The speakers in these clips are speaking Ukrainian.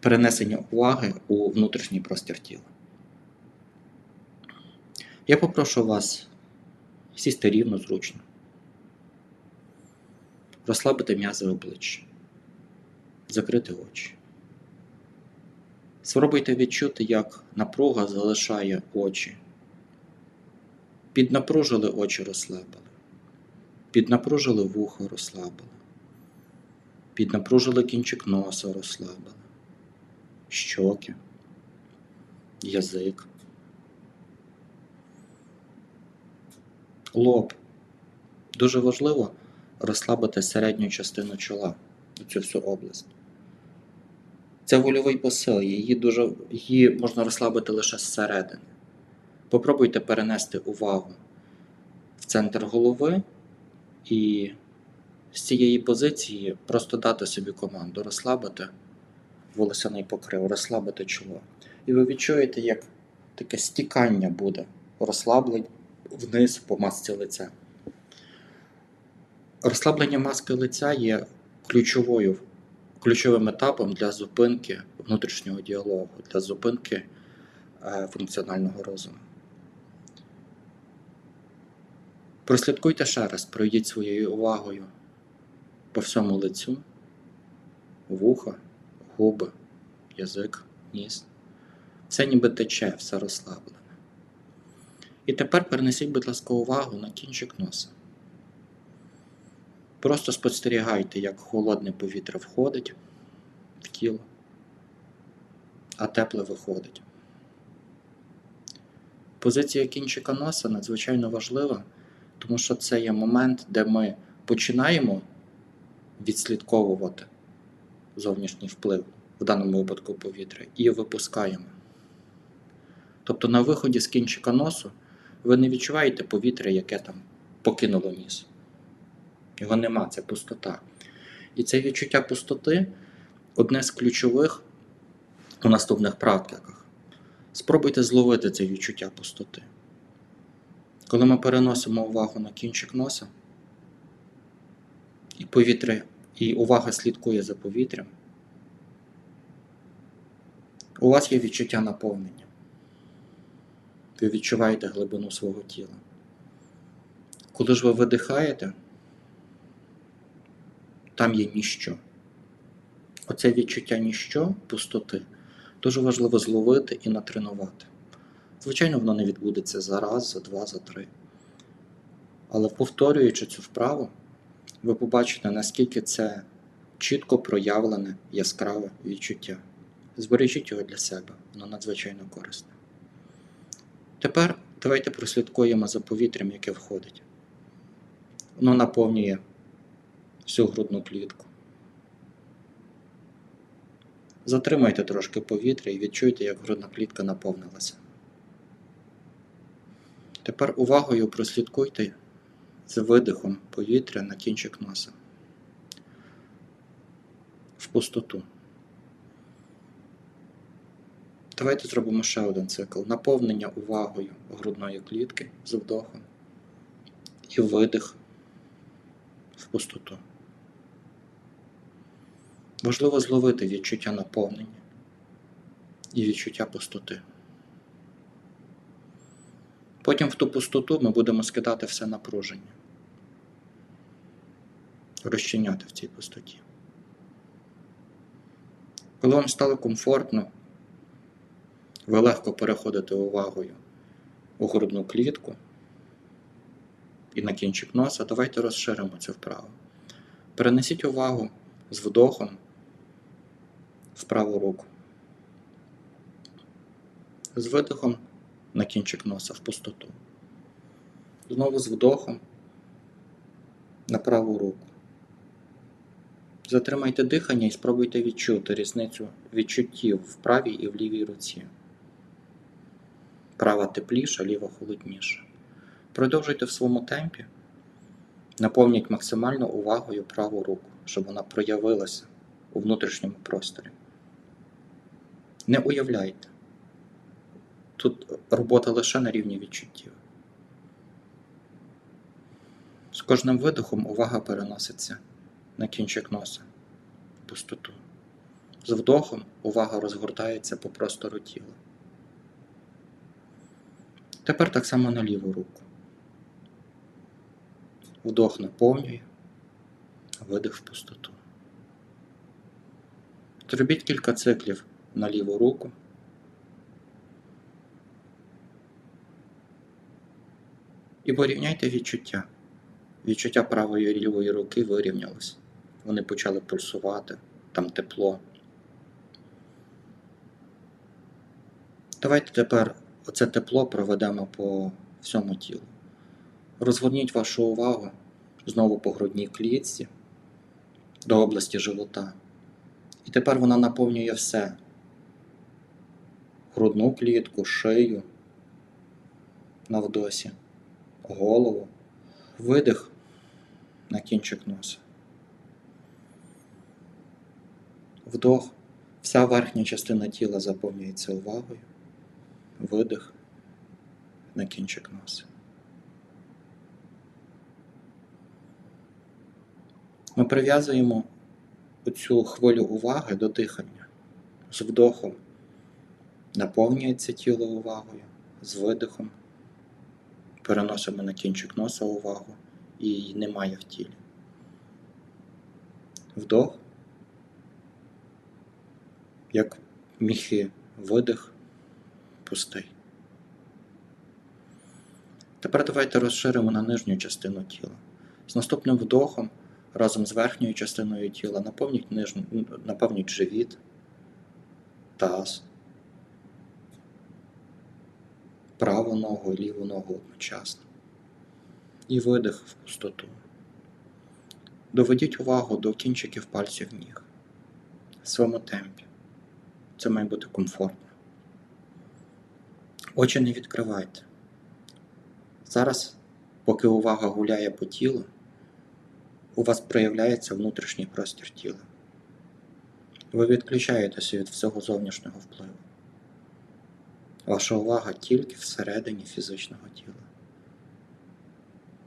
перенесення уваги у внутрішній простір тіла. Я попрошу вас сісти рівно, зручно, розслабити м'язи обличчя, закрити очі. Спробуйте відчути, як напруга залишає очі. Піднапружили очі розслабили. Піднапружили вухо розслабили. Піднапружили кінчик носа розслабили. Щоки, язик. Лоб. Дуже важливо розслабити середню частину чола, цю всю область. Це вольовий посил, її, дуже, її можна розслабити лише зсередини. Попробуйте перенести увагу в центр голови і з цієї позиції просто дати собі команду розслабити волосяний покрив, розслабити чоло. І ви відчуєте, як таке стікання буде розслаблень вниз по масці лиця. Розслаблення маски лиця є ключовою, ключовим етапом для зупинки внутрішнього діалогу, для зупинки е, функціонального розуму. Прослідкуйте ще раз, пройдіть своєю увагою по всьому лицю, вуха, губи, язик, ніс. Все ніби тече, все розслаблене. І тепер перенесіть, будь ласка, увагу на кінчик носа. Просто спостерігайте, як холодне повітря входить в тіло, а тепле виходить. Позиція кінчика носа надзвичайно важлива, тому що це є момент, де ми починаємо відслідковувати зовнішній вплив, в даному випадку повітря, і випускаємо. Тобто на виході з кінчика носу ви не відчуваєте повітря, яке там покинуло ніс. Його нема, це пустота. І це відчуття пустоти одне з ключових у наступних практиках. Спробуйте зловити це відчуття пустоти. Коли ми переносимо увагу на кінчик носа, і повітря, і увага слідкує за повітрям, у вас є відчуття наповнення. Ви відчуваєте глибину свого тіла. Коли ж ви видихаєте, там є ніщо. Оце відчуття ніщо, пустоти, дуже важливо зловити і натренувати. Звичайно, воно не відбудеться за раз, за два, за три. Але повторюючи цю вправу, ви побачите, наскільки це чітко проявлене яскраве відчуття. Збережіть його для себе, воно надзвичайно корисне. Тепер давайте прослідкуємо за повітрям, яке входить. Воно наповнює всю грудну клітку. Затримайте трошки повітря і відчуйте, як грудна клітка наповнилася. Тепер увагою прослідкуйте за видихом повітря на кінчик носа в пустоту. Давайте зробимо ще один цикл. Наповнення увагою грудної клітки з вдохом і видих в пустоту. Важливо зловити відчуття наповнення і відчуття пустоти. Потім в ту пустоту ми будемо скидати все напруження, розчиняти в цій пустоті. Коли вам стало комфортно, ви легко переходите увагою у грудну клітку і на кінчик носа. Давайте розширимо цю вправу. Перенесіть увагу з вдохом в праву руку. З видихом на кінчик носа в пустоту. Знову з вдохом на праву руку. Затримайте дихання і спробуйте відчути різницю відчуттів в правій і в лівій руці. Права тепліша, ліва холодніша. Продовжуйте в своєму темпі. Наповніть максимально увагою праву руку, щоб вона проявилася у внутрішньому просторі. Не уявляйте. Тут робота лише на рівні відчуттів. З кожним видихом увага переноситься на кінчик носа, пустоту. З вдохом увага розгортається по простору тіла. Тепер так само на ліву руку. Вдох наповнює, видих в пустоту. Зробіть кілька циклів на ліву руку. І порівняйте відчуття. Відчуття правої і лівої руки вирівнялись. Вони почали пульсувати, там тепло. Давайте тепер оце тепло проведемо по всьому тілу. Розгорніть вашу увагу знову по грудній клітці до області живота. І тепер вона наповнює все: грудну клітку, шию на вдосі, голову, видих на кінчик носа. Вдох, вся верхня частина тіла заповнюється увагою, видих на кінчик носа. Ми прив'язуємо оцю хвилю уваги до дихання. З вдохом наповнюється тіло увагою, з видихом переносимо на кінчик носа увагу і її немає в тілі. Вдох, як міхи, видих, пустий. Тепер давайте розширимо на нижню частину тіла. З наступним вдохом разом з верхньою частиною тіла наповніть, нижню, наповніть живіт, таз, праву ногу і ліву ногу одночасно. І видих в пустоту. Доведіть увагу до кінчиків пальців ніг в своєму темпі. Це має бути комфортно. Очі не відкривайте. Зараз, поки увага гуляє по тілу, у вас проявляється внутрішній простір тіла. Ви відключаєтеся від всього зовнішнього впливу. Ваша увага тільки всередині фізичного тіла.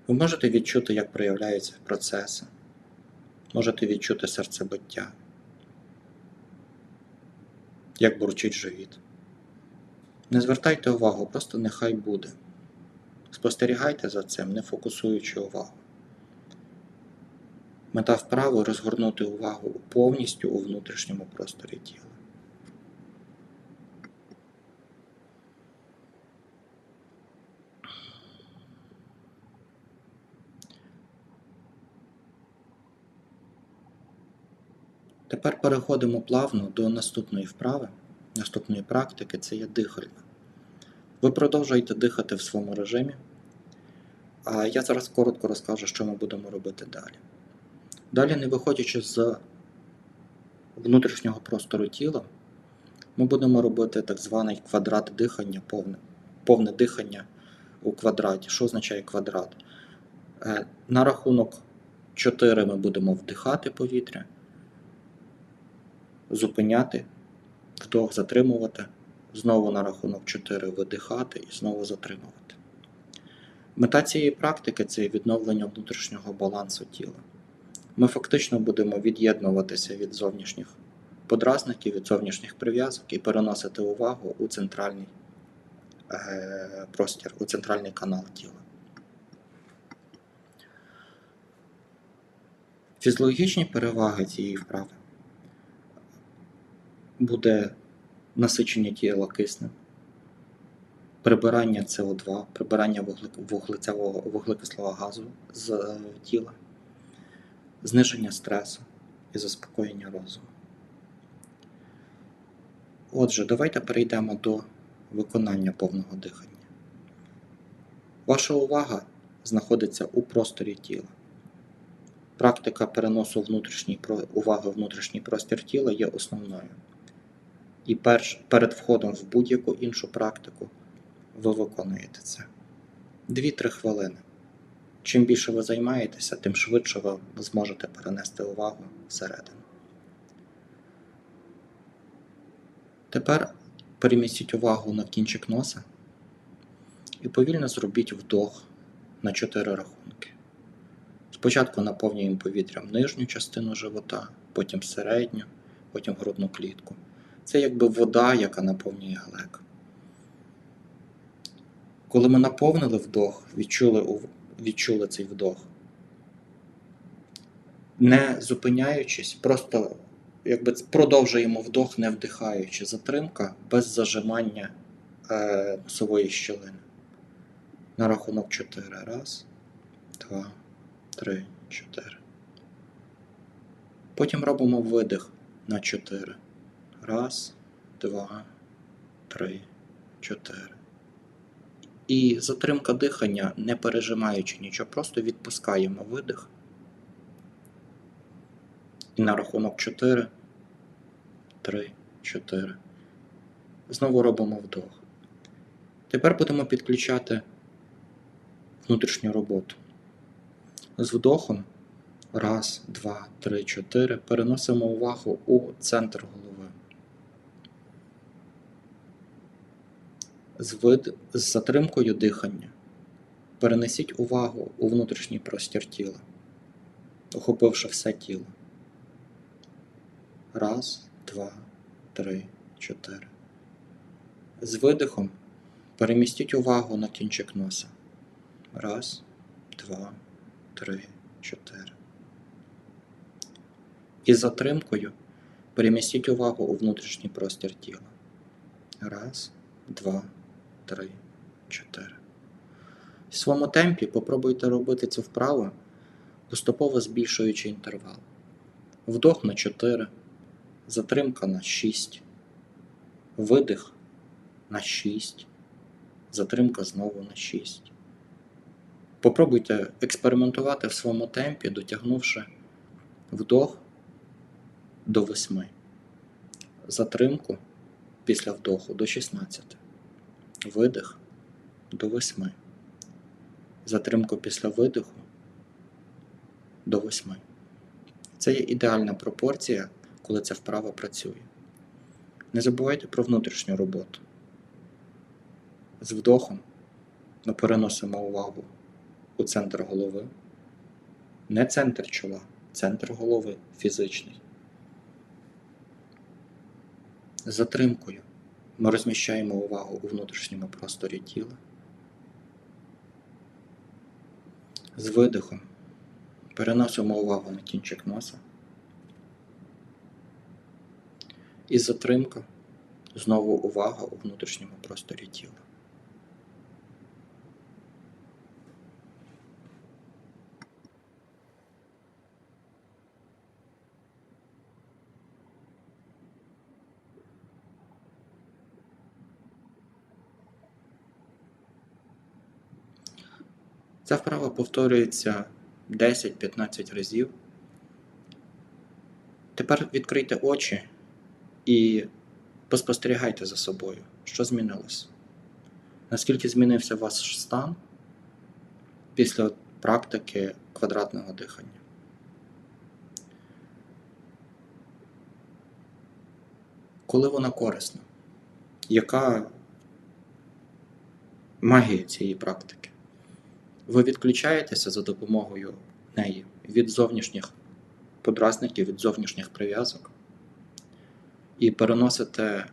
Ви можете відчути, як проявляються процеси, можете відчути серцебиття, як бурчить живіт. Не звертайте увагу, просто нехай буде. Спостерігайте за цим, не фокусуючи увагу. Мета вправи розгорнути увагу повністю у внутрішньому просторі тіла. Тепер переходимо плавно до наступної вправи, наступної практики це є дихальна. Ви продовжуєте дихати в своєму режимі, а я зараз коротко розкажу, що ми будемо робити далі. Далі, не виходячи з внутрішнього простору тіла, ми будемо робити так званий квадрат дихання, повне, повне дихання у квадраті. Що означає квадрат? Е, На рахунок 4 ми будемо вдихати повітря, зупиняти, вдох затримувати, знову на рахунок 4 видихати і знову затримувати. Мета цієї практики це відновлення внутрішнього балансу тіла. Ми фактично будемо від'єднуватися від зовнішніх подразників, від зовнішніх прив'язок і переносити увагу у центральний е, простір, у центральний канал тіла. Фізіологічні переваги цієї вправи буде насичення тіла киснем, прибирання СО2, прибирання вуглекислого газу з е, тіла, зниження стресу і заспокоєння розуму. Отже, давайте перейдемо до виконання повного дихання. Ваша увага знаходиться у просторі тіла. Практика переносу внутрішній, уваги внутрішній простір тіла є основною. І перш, перед входом в будь-яку іншу практику ви виконуєте це. 2-3 хвилини. Чим більше ви займаєтеся, тим швидше ви зможете перенести увагу всередину. Тепер перемістіть увагу на кінчик носа і повільно зробіть вдох на 4 рахунки. Спочатку наповнюємо повітрям нижню частину живота, потім середню, потім грудну клітку. Це якби вода, яка наповнює глек. Коли ми наповнили вдох, відчули, відчули цей вдох, не зупиняючись, просто якби продовжуємо вдох, не вдихаючи. Затримка без зажимання е, носової щілини. На рахунок 4. Раз, два, три, чотири. Потім робимо видих на 4. Раз, два, три, чотири. І затримка дихання, не пережимаючи нічого, просто відпускаємо видих. І на рахунок 4, 3, 4. Знову робимо вдох. Тепер будемо підключати внутрішню роботу. З вдохом. Раз, два, три, чотири. Переносимо увагу у центр голови. З, вид... з затримкою дихання. Перенесіть увагу у внутрішній простір тіла, охопивши все тіло. Раз, два, три, чотири. З видихом перемістіть увагу на кінчик носа. Раз, два, три, чотири. І затримкою перемістіть увагу у внутрішній простір тіла. Раз, два, три, чотири. В своєму темпі попробуйте робити цю вправу, поступово збільшуючи інтервал. Вдох на 4, затримка на 6, видих на 6, затримка знову на 6. Попробуйте експериментувати в своєму темпі, дотягнувши вдох до 8, затримку після вдоху до 16, видих до 8, затримку після видиху до 8. Це є ідеальна пропорція, коли ця вправа працює. Не забувайте про внутрішню роботу. З вдохом ми переносимо увагу у центр голови. Не центр чола, центр голови фізичний. З затримкою ми розміщаємо увагу у внутрішньому просторі тіла. З видихом переносимо увагу на кінчик носа. І затримка знову увага у внутрішньому просторі тіла. Ця вправа повторюється 10-15 разів. Тепер відкрийте очі і поспостерігайте за собою, що змінилось. Наскільки змінився ваш стан після практики квадратного дихання? Коли вона корисна? Яка магія цієї практики? Ви відключаєтеся за допомогою неї від зовнішніх подразників, від зовнішніх прив'язок і переносите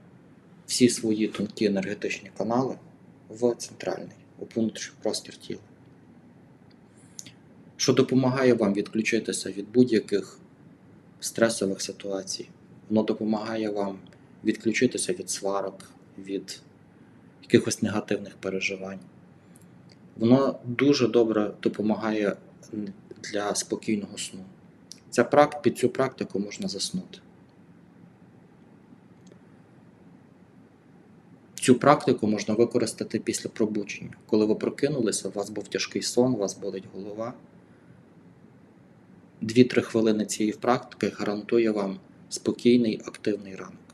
всі свої тонкі енергетичні канали в центральний, у внутрішній простір тіла, що допомагає вам відключитися від будь-яких стресових ситуацій. Воно допомагає вам відключитися від сварок, від якихось негативних переживань. Воно дуже добре допомагає для спокійного сну. Ця прак, під цю практику можна заснути. Цю практику можна використати після пробудження. Коли ви прокинулися, у вас був тяжкий сон, у вас болить голова. 2-3 хвилини цієї практики гарантує вам спокійний активний ранок.